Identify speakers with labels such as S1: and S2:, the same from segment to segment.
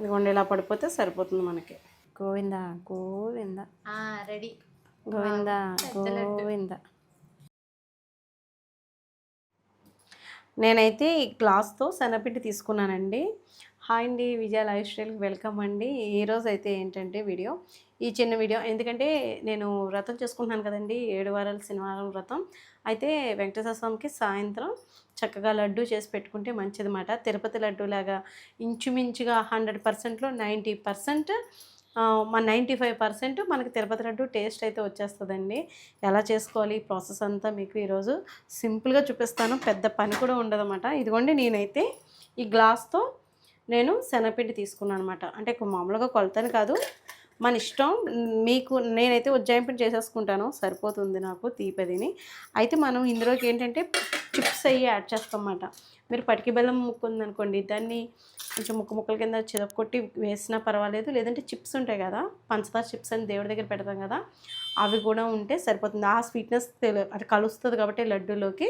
S1: ఇదిగోండి ఇలా పడిపోతే సరిపోతుంది మనకి. గోవింద గోవింద.
S2: రెడీ.
S1: గోవింద. గోవింద. నేనైతే ఈ గ్లాస్తో శనగపిండి తీసుకున్నానండి. హాయ్ అండి విజయ లైఫ్ స్టైల్కి వెల్కమ్ అండి. ఈరోజు అయితే ఏంటంటే వీడియో. ఈ చిన్న వీడియో. ఎందుకంటే నేను వ్రతం చేసుకుంటున్నాను కదండి ఏడు వారాల శనివారం వ్రతం. అయితే వెంకటేశ్వర స్వామికి సాయంత్రం చక్కగా లడ్డు చేసి పెట్టుకుంటే మంచిదన్నమాట. తిరుపతి లడ్డూలాగా ఇంచుమించుగా హండ్రెడ్ పర్సెంట్లో నైంటీ పర్సెంట్ మన నైంటీ ఫైవ్ పర్సెంట్ మనకి తిరుపతి లడ్డు టేస్ట్ అయితే వచ్చేస్తుందండి. ఎలా చేసుకోవాలి ఈ ప్రాసెస్ అంతా మీకు ఈరోజు సింపుల్గా చూపిస్తాను. పెద్ద పని కూడా ఉండదన్నమాట. ఇదిగోండి నేనైతే ఈ గ్లాస్తో నేను శనగపిండి తీసుకున్నాను అనమాట అంటే మామూలుగా కొలతని కాదు. మన ఇష్టం మీకు నేనైతే ఉజ్జాయింపు పిండి చేసేసుకుంటాను. సరిపోతుంది నాకు తీపదిని. అయితే మనం ఇందులోకి ఏంటంటే చిప్స్ అవి యాడ్ చేస్తాం అన్నమాట మీరు పటికి బెల్లం ముక్కు ఉందనుకోండి దాన్ని కొంచెం ముక్క ముక్కల కింద చిరపకొట్టి వేసినా పర్వాలేదు. లేదంటే చిప్స్ ఉంటాయి కదా పంచదార చిప్స్ అని దేవుడి దగ్గర పెడతాం కదా అవి కూడా ఉంటే సరిపోతుంది. ఆ స్వీట్నెస్ తెలు అది కలుస్తుంది కాబట్టి లడ్డూలోకి.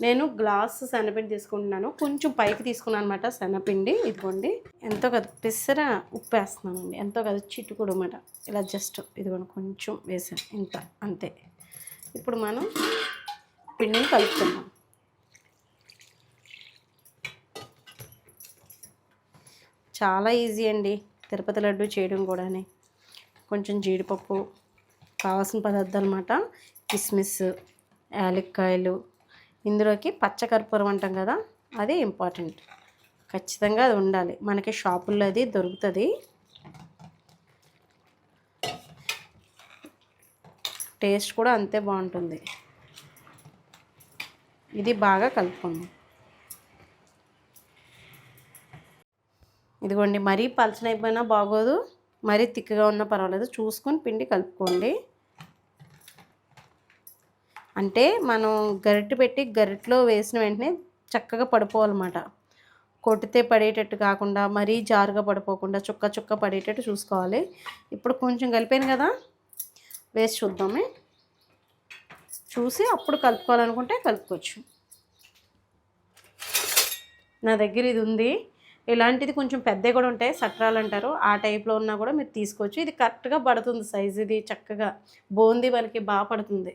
S1: నేను గ్లాస్ శనగపిండి తీసుకుంటున్నాను. కొంచెం పైకి తీసుకున్నాను అనమాట శనగపిండి. ఇదిగోండి. ఎంతో కదా పిసర ఉప్పు వేస్తున్నానండి. ఎంతో కదా చిట్టుకుడు అనమాట ఇలా జస్ట్ ఇదిగోండి కొంచెం వేసాను. ఇంత అంతే. ఇప్పుడు మనం పిండిని కలుపుతున్నాం చాలా ఈజీ అండి తిరుపతి లడ్డు చేయడం కూడానే. కొంచెం జీడిపప్పు కావాల్సిన పదార్థాలు అన్నమాట కిస్మిస్ యాలక్కాయలు ఇందులోకి పచ్చకర్పూరం అంటాం కదా అది ఇంపార్టెంట్. ఖచ్చితంగా అది ఉండాలి. మనకి షాపుల్లో అది దొరుకుతుంది. టేస్ట్ కూడా అంతే బాగుంటుంది. ఇది బాగా కలుపుకుందాం. ఇదిగోండి మరీ పలచనైపోయినా బాగోదు మరీ తిక్కగా ఉన్నా పర్వాలేదు. చూసుకొని పిండి కలుపుకోండి. అంటే మనం గరిటె పెట్టి గరిటెలో వేసిన వెంటనే చక్కగా పడిపోవాలన్నమాట. కొట్టితే పడేటట్టు కాకుండా మరీ జారుగా పడిపోకుండా చుక్క చుక్క పడేటట్టు చూసుకోవాలి. ఇప్పుడు కొంచెం కలిపాను కదా వేసి చూద్దామే. చూసి అప్పుడు కలుపుకోవాలనుకుంటే కలుపుకోవచ్చు. నా దగ్గర ఇది ఉంది. ఇలాంటిది కొంచెం పెద్దవి కూడా ఉంటాయి సట్రాలు అంటారు. ఆ టైప్లో ఉన్నా కూడా మీరు తీసుకోవచ్చు. ఇది కరెక్ట్గా పడుతుంది సైజ్ ఇది చక్కగా. బోంది మనకి బాగా పడుతుంది.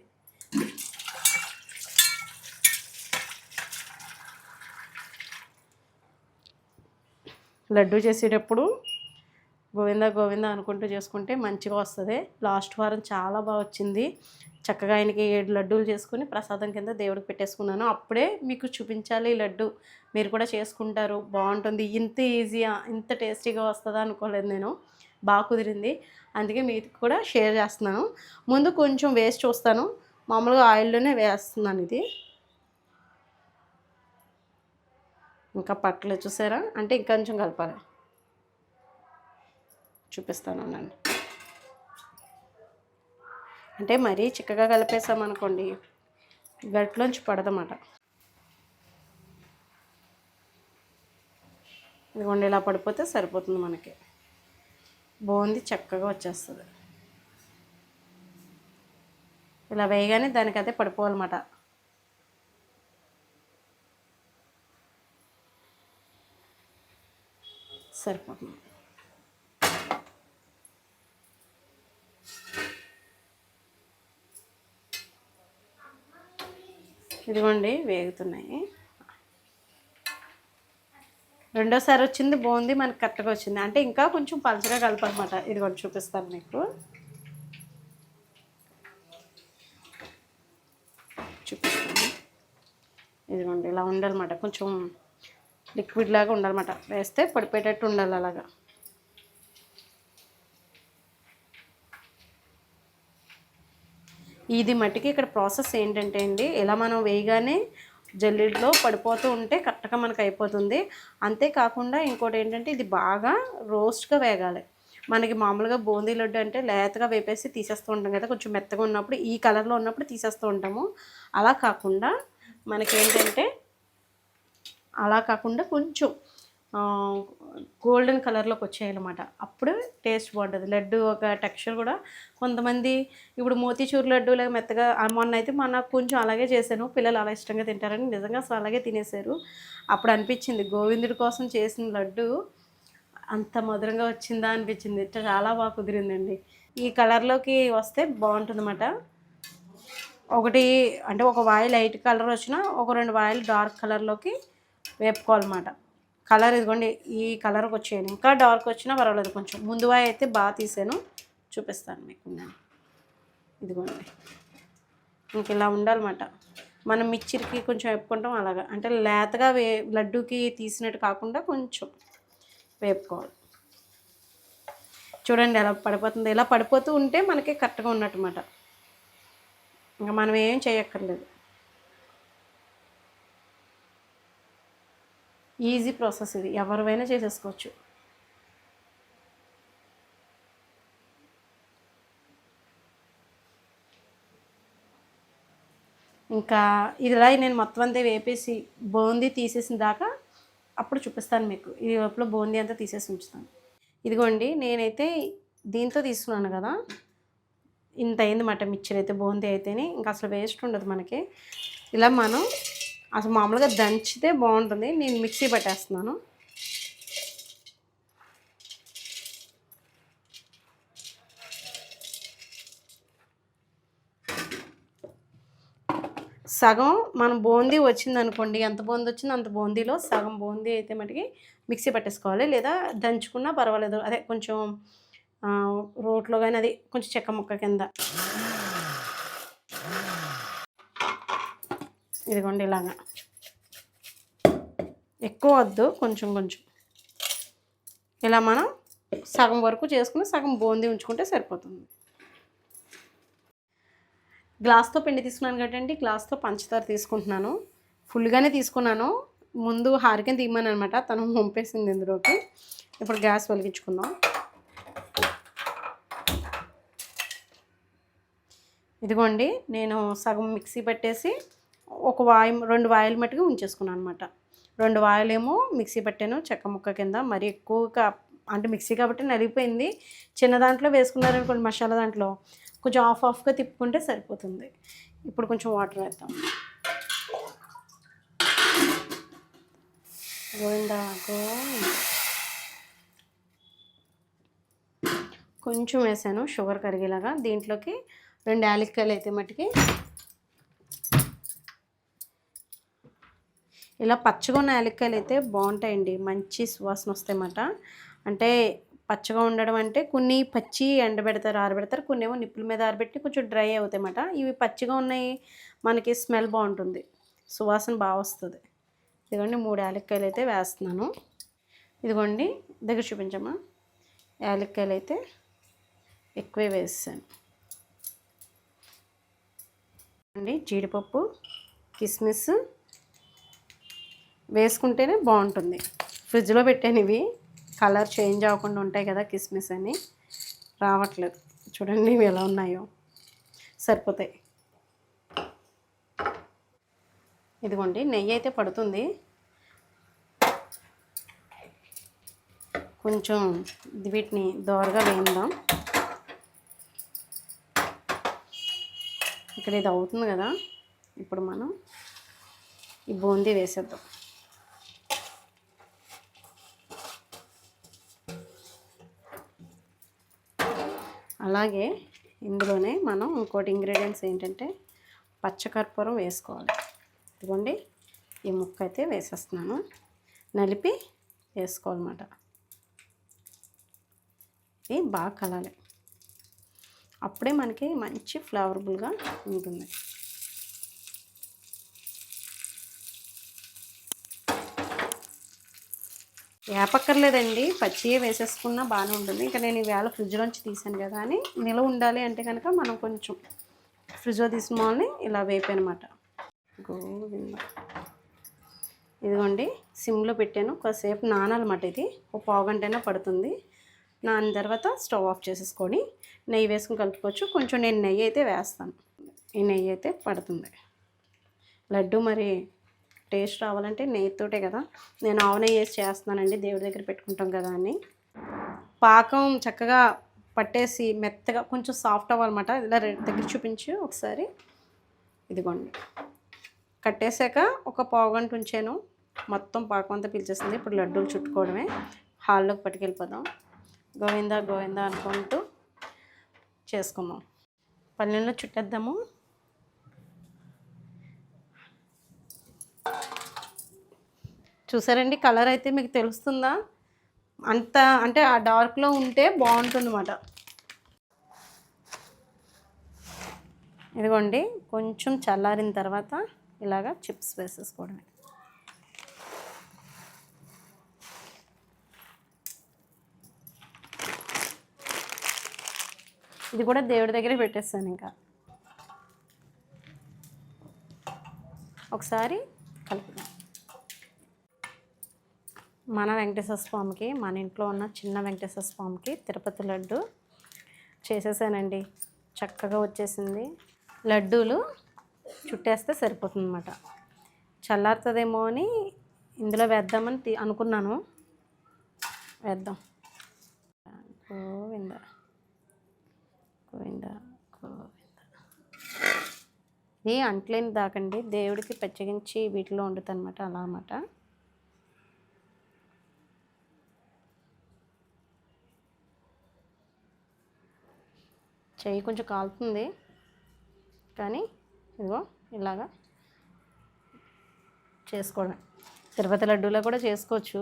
S1: లడ్డు చేసేటప్పుడు గోవింద గోవింద అనుకుంటూ చేసుకుంటే మంచిగా వస్తుంది. లాస్ట్ వారం చాలా బాగా వచ్చింది. చక్కగా ఆయనకి ఏడు లడ్డూలు చేసుకుని ప్రసాదం కింద దేవుడికి పెట్టేసుకున్నాను. అప్పుడే మీకు చూపించాలి ఈ లడ్డు. మీరు కూడా చేసుకుంటారు. బాగుంటుంది. ఇంత ఈజీగా ఇంత టేస్టీగా వస్తుందా అనుకోలేదు నేను. బాగా కుదిరింది. అందుకే మీకు కూడా షేర్ చేస్తున్నాను. ముందు కొంచెం వేసి చూస్తాను. మామూలుగా ఆయిల్లోనే వేస్తున్నాను ఇది. ఇంకా పట్టలేదు చూసారా? అంటే ఇంకా కొంచెం కలపాలి. చూపిస్తాను నన్ను అంటే మరీ చిక్కగా కలిపేసామనుకోండి గట్లోంచి పడదన్నమాట. ఇదిగోండి ఇలా పడిపోతే సరిపోతుంది మనకి. బాగుంది చక్కగా వచ్చేస్తుంది. ఇలా వేయగానే దానికి అదే పడిపోవాలన్నమాట. సరిపోతుంది. ఇదిగోండి వేగుతున్నాయి. రెండోసారి వచ్చింది బాగుంది మనకి కరెక్ట్గా వచ్చింది. అంటే ఇంకా కొంచెం పలచగా కలపనమాట. ఇదిగోండి చూపిస్తాను మీకు. చూపిస్తాను. ఇదిగోండి ఇలా ఉండాలన్నమాట. కొంచెం లిక్విడ్ లాగా ఉండాలన్నమాట. వేస్తే పడిపోయేటట్టు ఉండాలి అలాగా. ఇది మట్టికి ఇక్కడ ప్రాసెస్ ఏంటంటే అండి ఇలా మనం వేయగానే జల్లెడలో పడిపోతూ ఉంటే కరెక్ట్గా మనకు అయిపోతుంది. అంతేకాకుండా ఇంకోటి ఏంటంటే ఇది బాగా రోస్ట్గా వేగాలి. మనకి మామూలుగా బూందీ లడ్డు అంటే లేతగా వేపేసి తీసేస్తూ ఉంటాం కదా కొంచెం మెత్తగా ఉన్నప్పుడు ఈ కలర్లో ఉన్నప్పుడు తీసేస్తూ ఉంటాము. అలా కాకుండా మనకేంటంటే అలా కాకుండా కొంచెం గోల్డెన్ కలర్లోకి వచ్చాయన్నమాట. అప్పుడు టేస్ట్ బాగుంటుంది. లడ్డు ఒక టెక్స్చర్ కూడా కొంతమంది ఇప్పుడు మోతీచూర్ లడ్డు లేక మెత్తగా మొన్న అయితే మన కొంచెం అలాగే చేశాను. పిల్లలు అలా ఇష్టంగా తింటారని నిజంగా అసలు అలాగే తినేశారు. అప్పుడు అనిపించింది గోవిందుడి కోసం చేసిన లడ్డు అంత మధురంగా వచ్చిందా అనిపించింది. చాలా బాగా కుదిరిందండి. ఈ కలర్లోకి వస్తే బాగుంటుందన్నమాట. ఒకటి అంటే ఒక వాయి లైట్ కలర్ వచ్చినా ఒక రెండు వాయిల్ డార్క్ కలర్లోకి వేపుకోవాలన్నమాట. కలర్ ఇదిగోండి ఈ కలర్కి వచ్చేయండి ఇంకా డార్క్ వచ్చినా పర్వాలేదు కొంచెం. ముందువా అయితే బాగా తీసాను. చూపిస్తాను మీకు. నేను ఇదిగోండి. ఇంక ఇలా ఉండాలన్నమాట. మనం మిక్చర్కి కొంచెం వేపుకుంటాం అలాగా. అంటే లేతగా వే లడ్డూకి తీసినట్టు కాకుండా కొంచెం వేపుకోవాలి. చూడండి ఎలా పడిపోతుంది. ఇలా పడిపోతూ ఉంటే మనకి కరెక్ట్గా ఉన్నట్టు ఇంకా మనం ఏం చేయక్కర్లేదు. ఈజీ ప్రాసెస్ ఇది. ఎవరివైనా చేసేసుకోవచ్చు. ఇంకా ఇదిలా నేను మొత్తం అంతా వేపేసి బూందీ తీసేసిన దాకా అప్పుడు చూపిస్తాను మీకు. ఇది లోపల బూందీ అంతా తీసేసి ఉంచుతాను. ఇదిగోండి నేనైతే దీంతో తీసుకున్నాను కదా. ఇంత అయింది మాట మిక్చర్ అయితే బూందీ అయితేనే. ఇంకా అసలు వేస్ట్ ఉండదు మనకి. ఇలా మనం అసలు మామూలుగా దంచితే బాగుంటుంది. నేను మిక్సీ పట్టేస్తున్నాను. సగం మనం బూందీ వచ్చింది అనుకోండి ఎంత బూందీ వచ్చిందో అంత బూందీలో సగం బూందీ అయితే మటుకి మిక్సీ పట్టేసుకోవాలి. లేదా దంచుకున్నా పర్వాలేదు. అదే కొంచెం రోట్లో కానీ అది కొంచెం చెక్క ముక్క కింద. ఇదిగోండి ఇలాగా. ఎక్కువ వద్దు కొంచెం కొంచెం. ఇలా మనం సగం వరకు చేసుకుని సగం బూందీ ఉంచుకుంటే సరిపోతుంది. గ్లాస్తో పిండి తీసుకున్నాను కదండి గ్లాస్తో పంచదార తీసుకుంటున్నాను. ఫుల్గానే తీసుకున్నాను. ముందు హారికని తీయమని అనమాట తను పంపేసింది ఇందులోకి. ఇప్పుడు గ్యాస్ వెలిగించుకుందాం. ఇదిగోండి నేను సగం మిక్సీ పెట్టేసి ఒక వాయి రెండు వాయిల్ మట్టుకు ఉంచేసుకున్నాను అనమాట రెండు వాయిలేమో మిక్సీ పెట్టాను చెక్క ముక్క కింద. మరి ఎక్కువగా అంటే మిక్సీ కాబట్టి నలిగిపోయింది. చిన్న దాంట్లో వేసుకున్నారనుకోండి మసాలా దాంట్లో కొంచెం ఆఫ్ ఆఫ్గా తిప్పుకుంటే సరిపోతుంది. ఇప్పుడు కొంచెం వాటర్ వేద్దాం. గోవిందా గోవిందా. కొంచెం వేసాను షుగర్ కరిగేలాగా. దీంట్లోకి రెండు యాలక్కాయలు అయితే మట్టుకి ఇలా పచ్చగా ఉన్న యాలక్కాయలు అయితే బాగుంటాయండి. మంచి సువాసన వస్తాయన్నమాట. అంటే పచ్చగా ఉండడం అంటే కొన్ని పచ్చి ఎండబెడతారు ఆరబెడతారు కొన్ని ఏమో నిప్పుల మీద ఆరబెట్టి కొంచెం డ్రై అవుతాయన్నమాట. ఇవి పచ్చిగా ఉన్నాయి మనకి స్మెల్ బాగుంటుంది. సువాసన బాగా వస్తుంది. ఇదిగోండి మూడు యాలక్కాయలు అయితే వేస్తున్నాను. ఇదిగోండి దగ్గర చూపించమ్మా. యాలక్కాయలు అయితే ఎక్కువే వేసాను. అండి జీడిపప్పు కిస్మిస్ వేసుకుంటేనే బాగుంటుంది. ఫ్రిడ్జ్లో పెట్టాను ఇవి కలర్ చేంజ్ అవ్వకుండా ఉంటాయి కదా కిస్మిస్ అని. రావట్లేదు. చూడండి ఇవి ఎలా ఉన్నాయో. సరిపోతాయి. ఇదిగోండి నెయ్యి అయితే పడుతుంది. కొంచెం వీటిని దోరగా వేయిందాం. ఇక్కడ ఇది అవుతుంది కదా. ఇప్పుడు మనం ఈ బూందీ వేసేద్దాం. అలాగే ఇందులోనే మనం ఇంకోటి ఇంగ్రీడియంట్స్ ఏంటంటే పచ్చకర్పూరం వేసుకోవాలి. ఇదిగోండి ఈ ముక్క అయితే వేసేస్తున్నాను. నలిపి వేసుకోవాలన్నమాట. ఇది బాగా కలాలి. అప్పుడే మనకి మంచి ఫ్లేవరబుల్గా ఉంటుంది. వేపక్కర్లేదండి పచ్చియే వేసేసుకున్నా బాగానే ఉంటుంది. ఇంకా నేను ఈవేళ ఫ్రిడ్జ్లోంచి తీసాను కదా అని నిలవ ఉండాలి అంటే కనుక మనం కొంచెం ఫ్రిడ్జ్లో తీసిన వాళ్ళని ఇలా వేపానమాట గోవింద. ఇదిగోండి సిమ్లో పెట్టాను. కాసేపు నానాలన్నమాట ఇది. ఒక పావుగంటైనా పడుతుంది. నాన్న తర్వాత స్టవ్ ఆఫ్ చేసేసుకొని నెయ్యి వేసుకుని కలుపుకోవచ్చు. కొంచెం నేను నెయ్యి అయితే వేస్తాను. ఈ నెయ్యి అయితే పడుతుంది. లడ్డు మరి టేస్ట్ రావాలంటే నెయ్యితోటే కదా. నేను ఆవు నెయ్యి వేసి చేస్తున్నానండి. దేవుడి దగ్గర పెట్టుకుంటాం కదా అని. పాకం చక్కగా పట్టేసి మెత్తగా కొంచెం సాఫ్ట్ అవ్వాలన్నమాట. ఇలా దగ్గర చూపించి ఒకసారి. ఇదిగోండి. కట్టేశాక ఒక పావుగంట ఉంచాను. మొత్తం పాకం అంతా పీల్చేసింది. ఇప్పుడు లడ్డూలు చుట్టుకోవడమే. హాల్లోకి పట్టుకెళ్ళిపోదాం. గోవిందా గోవిందా అనుకుంటూ చేసుకుందాం. పల్లెల్లో చుట్టేద్దాము. చూసారండి? కలర్ అయితే మీకు తెలుస్తుందా? అంత అంటే ఆ డార్క్లో ఉంటే బాగుంటుంది అన్నమాట ఇదిగోండి కొంచెం చల్లారిన తర్వాత ఇలాగా చిప్స్ వేసేసుకోవడమే. ఇది కూడా దేవుడి దగ్గరే పెట్టేస్తాను ఇంకా. ఒకసారి కలుపుదాం. మన వెంకటేశ్వర స్వామికి మన ఇంట్లో ఉన్న చిన్న వెంకటేశ్వర స్వామికి తిరుపతి లడ్డు చేసేసానండి. చక్కగా వచ్చేసింది. లడ్డూలు చుట్టేస్తే సరిపోతుంది అనమాట చల్లారుతుందేమో అని ఇందులో వేద్దామని అనుకున్నాను. వేద్దాం. గోవింద. గోవింద గోవింద. ఇది అంట్లేని దాకండి. దేవుడికి పెచ్చగించి వీటిలో వండుతాను అనమాట అలా అన్నమాట. చెయ్యి కొంచెం కాలుతుంది. కానీ ఇదిగో ఇలాగా చేసుకోవడం. తిరుపతి లడ్డూలో కూడా చేసుకోవచ్చు.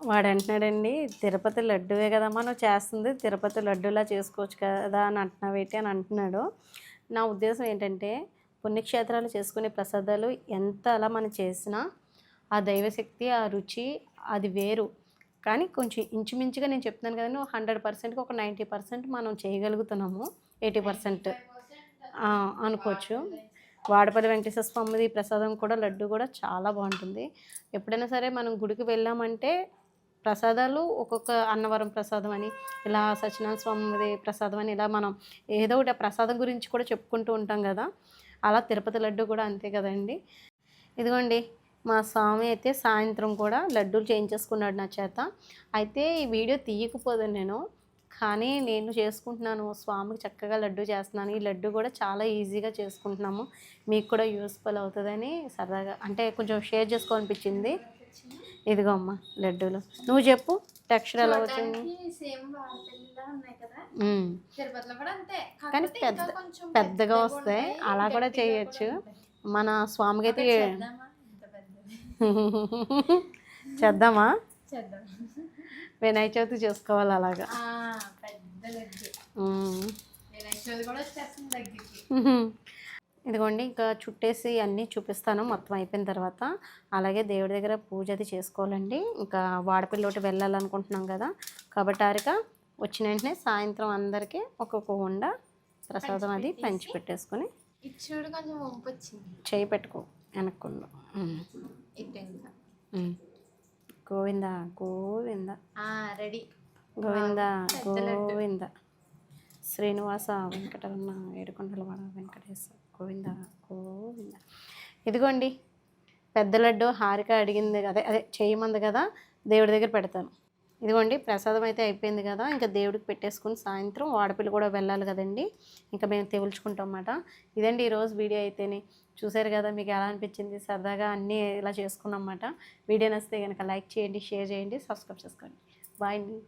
S1: వాడు అంటున్నాడండి తిరుపతి లడ్డువే కదమ్మా నువ్వు చేస్తుంది. తిరుపతి లడ్డూలా చేసుకోవచ్చు కదా అని అంటున్నావేటి అని అంటున్నాడు. నా ఉద్దేశం ఏంటంటే పుణ్యక్షేత్రాలు చేసుకునే ప్రసాదాలు ఎంత అలా మనం చేసినా ఆ దైవశక్తి ఆ రుచి అది వేరు. కానీ కొంచెం ఇంచుమించుగా నేను చెప్తున్నాను కదండి హండ్రెడ్ పర్సెంట్కి ఒక నైంటీ పర్సెంట్ మనం చేయగలుగుతున్నాము. ఎయిటీ పర్సెంట్ అనుకోవచ్చు. వాడపల్లి వెంకటేశ్వర స్వామిది ప్రసాదం కూడా లడ్డు కూడా చాలా బాగుంటుంది. ఎప్పుడైనా సరే మనం గుడికి వెళ్ళామంటే ప్రసాదాలు ఒక్కొక్క అన్నవరం ప్రసాదం అని ఇలా సత్యనారాయణ స్వామిది ప్రసాదం అని ఇలా మనం ఏదో ఒకటి ఆ ప్రసాదం గురించి కూడా చెప్పుకుంటూ ఉంటాం కదా. అలా తిరుపతి లడ్డు కూడా అంతే కదండి. ఇదిగోండి మా స్వామి అయితే సాయంత్రం కూడా లడ్డూలు చేయించేసుకున్నాడు నా చేత. అయితే ఈ వీడియో తీయకపోదు నేను. కానీ నేను చేసుకుంటున్నాను. స్వామికి చక్కగా లడ్డు చేస్తున్నాను. ఈ లడ్డు కూడా చాలా ఈజీగా చేసుకుంటున్నాము. మీకు కూడా యూస్ఫుల్ అవుతుందని సరదాగా అంటే కొంచెం షేర్ చేసుకోవాలనిపించింది. ఇదిగో అమ్మ లడ్డూలు. నువ్వు చెప్పు టెక్స్చర్ ఎలా వచ్చింది? కానీ పెద్ద పెద్దగా వస్తాయి. అలా కూడా చేయొచ్చు. మన స్వామికి అయితే
S2: చేద్దామా? చేద్దాం.
S1: వినాయక చవితి చేసుకోవాలి అలాగా. ఇదిగోండి ఇంకా చుట్టేసి అన్నీ చూపిస్తాను. మొత్తం అయిపోయిన తర్వాత అలాగే దేవుడి దగ్గర పూజ అది చేసుకోవాలండి. ఇంకా వాడపిల్లోటి వెళ్ళాలనుకుంటున్నాం కదా. కాబట్టి ఆరిక వచ్చిన వెంటనే సాయంత్రం అందరికీ ఒక్కొక్క ఉండ ప్రసాదం అది పంచి పెట్టేసుకొని చేయి పెట్టుకో. వెనక్కుండా. గోవింద గోవింద.
S2: రెడీ.
S1: గోవింద. గోవింద. శ్రీనివాస వెంకటరమణ ఏడుకొండలవాడ వెంకటేశ గోవింద గోవింద. ఇదిగోండి పెద్ద లడ్డు హారిక అడిగింది అదే అదే చేయమంది కదా దేవుడి దగ్గర పెడతాను. ఇదిగోండి ప్రసాదం అయితే అయిపోయింది కదా ఇంకా దేవుడికి పెట్టేసుకుని సాయంత్రం వాడపిల్లి కూడా వెళ్ళాలి కదండి. ఇంకా మేము తెవుల్చుకుంటాం అన్నమాట. ఇదండి ఈరోజు వీడియో అయితేనే. చూసారు కదా మీకు ఎలా అనిపించింది? సరదాగా అన్నీ ఇలా చేసుకున్నాం అన్నమాట వీడియో నచ్చితే కనుక లైక్ చేయండి షేర్ చేయండి సబ్స్క్రైబ్ చేసుకోండి. బాయ్ అండి.